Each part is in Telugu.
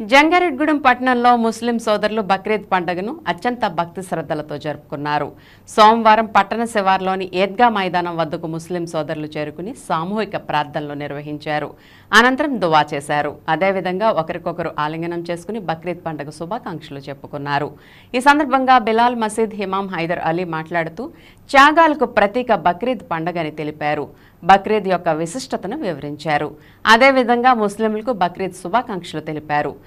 జంగారెడ్గూడెం పట్టణంలో ముస్లిం సోదరులు బక్రీద్ పండుగను అత్యంత భక్తి శ్రద్ధలతో జరుపుకున్నారు. సోమవారం పట్టణ శివార్లోని ఏద్గా మైదానం వద్దకు ముస్లిం సోదరులు చేరుకుని సామూహిక ప్రార్థనలు నిర్వహించారు. అనంతరం దువా చేశారు. అదేవిధంగా ఒకరికొకరు ఆలింగనం చేసుకుని బక్రీద్ పండుగ శుభాకాంక్షలు చెప్పుకున్నారు. ఈ సందర్భంగా బిలాల్ మసీద్ హిమాం హైదర్ అలీ మాట్లాడుతూ త్యాగాలకు ప్రతీక బక్రీద్ పండుగని తెలిపారు. బక్రీద్ యొక్క విశిష్టతను వివరించారు. అదేవిధంగా ముస్లింలకు బక్రీద్ శుభాకాంక్షలు తెలిపారు.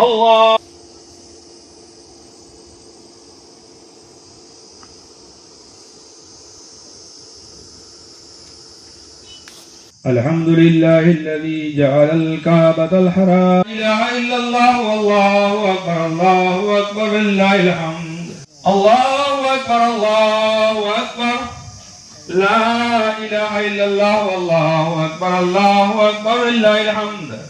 الله. الحمد لله الذي جعل الكعبة الحرام. لا إله إلا الله والله أكبر الله أكبر لله الحمد. الله أكبر الله أكبر. لا إله إلا الله والله أكبر الله أكبر لله الحمد.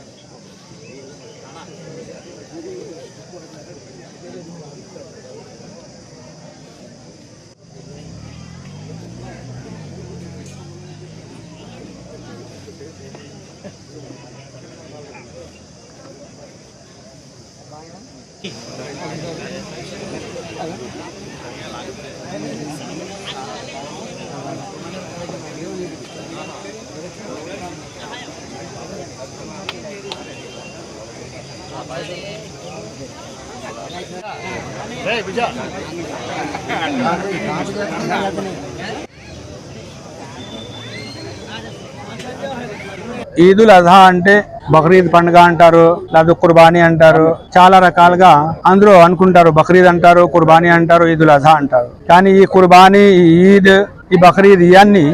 ఈదుల్ అజహా అంటే బక్రీద్ పండుగ అంటారు లేదా కుర్బానీ అంటారు చాలా రకాలుగా అందరూ అనుకుంటారు బక్రీద్ అంటారు కుర్బానీ అంటారు ఈదుల్ అజహా అంటారు. కానీ ఈ కుర్బానీ ఈ ఈద్ ఈ బక్రీద్ ఇవన్నీ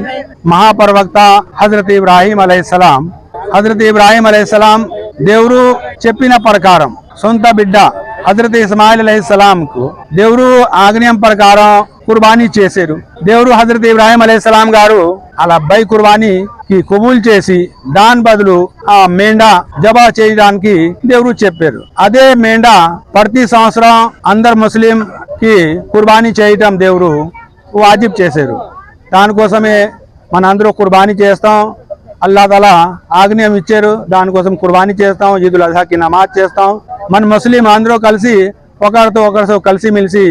మహాపర్వక్త హజరత్ ఇబ్రాహీం అలైహిస్సలాం హజరత్ ఇబ్రాహీం అలైహిస్సలాం దేవుడు చెప్పిన ప్రకారం సొంత బిడ్డ హజరత్ ఇస్మాయిల్ అలైహిస్సలాం కు దేవుడు ఆగ్నేయం ప్రకారం కుర్బానీ చేశారు. దేవుడు హజరత్ ఇబ్రాహీం అలైహిస్సలాం గారు అలా అబ్బాయి కి కబూల్ చేసి దాని బదులు ఆ మేండా జబా చేయడానికి దేవుడు చెప్పారు. అదే మేండా ప్రతి సంవత్సరం అందరు ముస్లిం కి కుర్బానీ చేయటం దేవుడు వాజిబ్ చేశారు. దానికోసమే మనందరూ కుర్బానీ చేస్తాం. అల్లా తల ఆగ్నేయం ఇచ్చారు. దానికోసం కుర్బానీ చేస్తాం. ఈదుల్ అజాకి నమాజ్ చేస్తాం. మన ముస్లిం అందరూ కలిసి ఒకరితో ఒకరితో కలిసి మెలిసి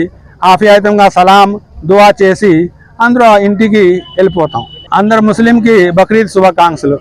ఆఫియాతంగా సలాం దువా చేసి అందరూ ఇంటికి వెళ్ళిపోతాం. అందరు ముస్లింకి బక్రీద్ శుభాకాంక్షలు